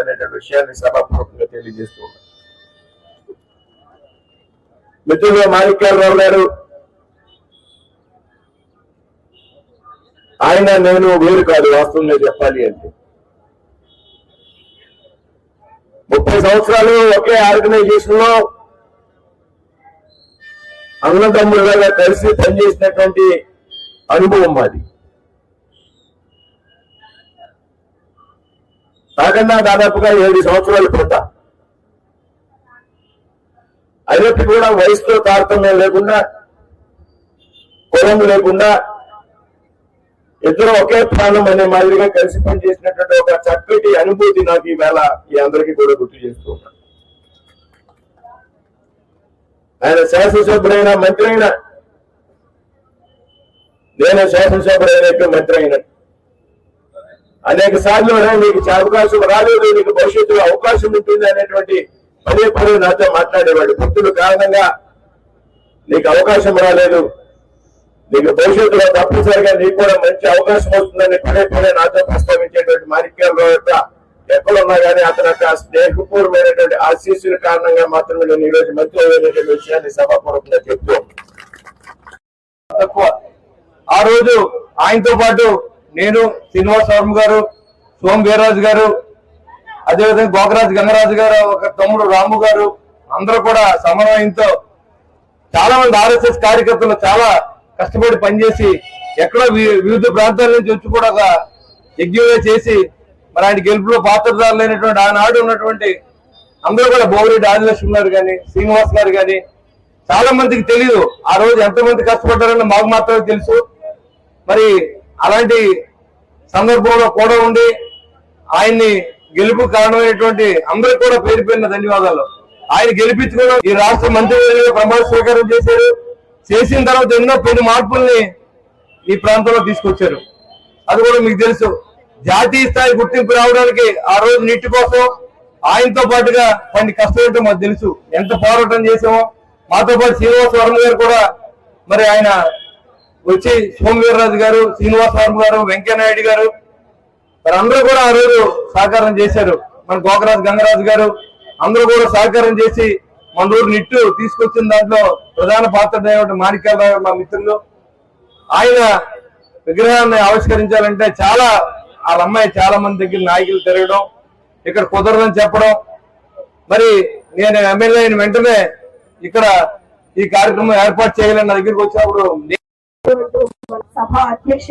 అనేటువంటి విషయాన్ని సభాపూర్వకంగా తెలియజేస్తూ ఉన్నాను మిత్రులు మాణిక్యాలరావు గారు ఆయన నేను వేరు కాదు వాస్తవంగా చెప్పాలి అంటే. ముప్పై సంవత్సరాలు ఒకే ఆర్గనైజేషన్లో అన్నదమ్ములుగా కలిసి పనిచేసినటువంటి అనుభవం మాది. నాకన్నా దాదాపుగా ఏడు సంవత్సరాలు పుట్ట అయినప్పటికీ కూడా వయసుతో తారతమ్యం లేకుండా కులం లేకుండా ఇద్దరు ఒకే ప్రాణం అనే మాదిరిగా కలిసి పనిచేసినటువంటి ఒక చక్కటి అనుభూతి నాకు ఈవేళ ఈ అందరికీ కూడా గుర్తు చేస్తూ ఉంటాను. ఆయన శాసనసభ్యుడైన మంత్రి అయినా నేను శాసనసభ్యుడైనట్టు మంత్రి అయినట్టు. అనేక సార్లు "అరే, నీకు అవకాశం రాలేదు నీకు భవిష్యత్తులో అవకాశం ఉంటుంది అనేటువంటి పదే పదే నాతో మాట్లాడేవాడు. భక్తుల కారణంగా నీకు అవకాశం రాలేదు. నీకు భవిష్యత్తులో తప్పనిసరిగా నీకు కూడా మంచి అవకాశం వస్తుందని పదే పదే నాతో ప్రస్తావించేటువంటి మాణిక్యాలరావు యొక్క ఎక్కడున్నా కానీ అతని యొక్క స్నేహపూర్వమైనటువంటి ఆశీస్సుల కారణంగా మాత్రమే నేను ఈ రోజు మంత్రి అయినటువంటి విషయాన్ని సభాపూర్వకంగా చెప్తూ. తక్కువ. ఆ రోజు ఆయనతో పాటు నేను శ్రీనివాస్ వర్మ గారు సోమ్ వీర్రాజు గారు అదేవిధంగా గోకరాజు గంగరాజు గారు ఒక తమ్ముడు రాము గారు అందరూ కూడా సమన్వయంతో చాలా మంది ఆర్ఎస్ఎస్ కార్యకర్తలు చాలా కష్టపడి పనిచేసి ఎక్కడో వి- వివిధ ప్రాంతాల నుంచి వచ్చి కూడా ఒక చేసి మరి ఆయన గెలుపులో పాత్రదారులైనటువంటి ఆనాడు ఉన్నటువంటి అందరూ కూడా బోగిరెడ్డి ఆదిలక్ష్మి గారు కానీ శ్రీనివాస్ గారు కానీ చాలా మందికి తెలియదు ఆ రోజు ఎంతమంది కష్టపడ్డారని మాకు మాత్రమే తెలుసు. మరి అలాంటి సందర్భంలో కూడా ఉండి ఆయన్ని గెలుపు కారణమైనటువంటి అందరికి కూడా పేరు పేరిన ధన్యవాదాలు. ఆయన గెలిపించుకున్న ఈ రాష్ట్ర మంత్రి ప్రమాణ స్వీకారం చేశారు. చేసిన తర్వాత ఎన్నో పెను మార్పుల్ని ఈ ప్రాంతంలో తీసుకొచ్చారు. అది కూడా మీకు తెలుసు. జాతీయ స్థాయి గుర్తింపు రావడానికి ఆ రోజు నీటి కోసం ఆయనతో పాటుగా కొన్ని కష్టం ఏంటో మాకు తెలుసు. ఎంత పోరాటం చేసామో మాతో పాటు శ్రీనివాస వర్మ గారు కూడా మరి ఆయన వచ్చి సోమవీర్రాజు గారు శ్రీనివాసరావు గారు వెంకయ్యనాయుడు గారు మరి అందరూ కూడా ఆ రోజు సహకారం చేశారు. మన గోకరాజు గంగరాజు గారు అందరూ కూడా సహకారం చేసి మన ఊరు నిట్టు తీసుకొచ్చిన దాంట్లో ప్రధాన పాత్ర మాణిక్యాలరావు మా మిత్రులు. ఆయన విగ్రహాన్ని ఆవిష్కరించాలంటే చాలా వాళ్ళ అమ్మాయి చాలా మంది దగ్గర నాయకులు తిరగడం ఇక్కడ కుదరదని చెప్పడం. మరి నేను ఎమ్మెల్యే అయిన వెంటనే ఇక్కడ ఈ కార్యక్రమం ఏర్పాటు చేయాలని నా దగ్గరికి వచ్చినప్పుడు सभा अध्यक्ष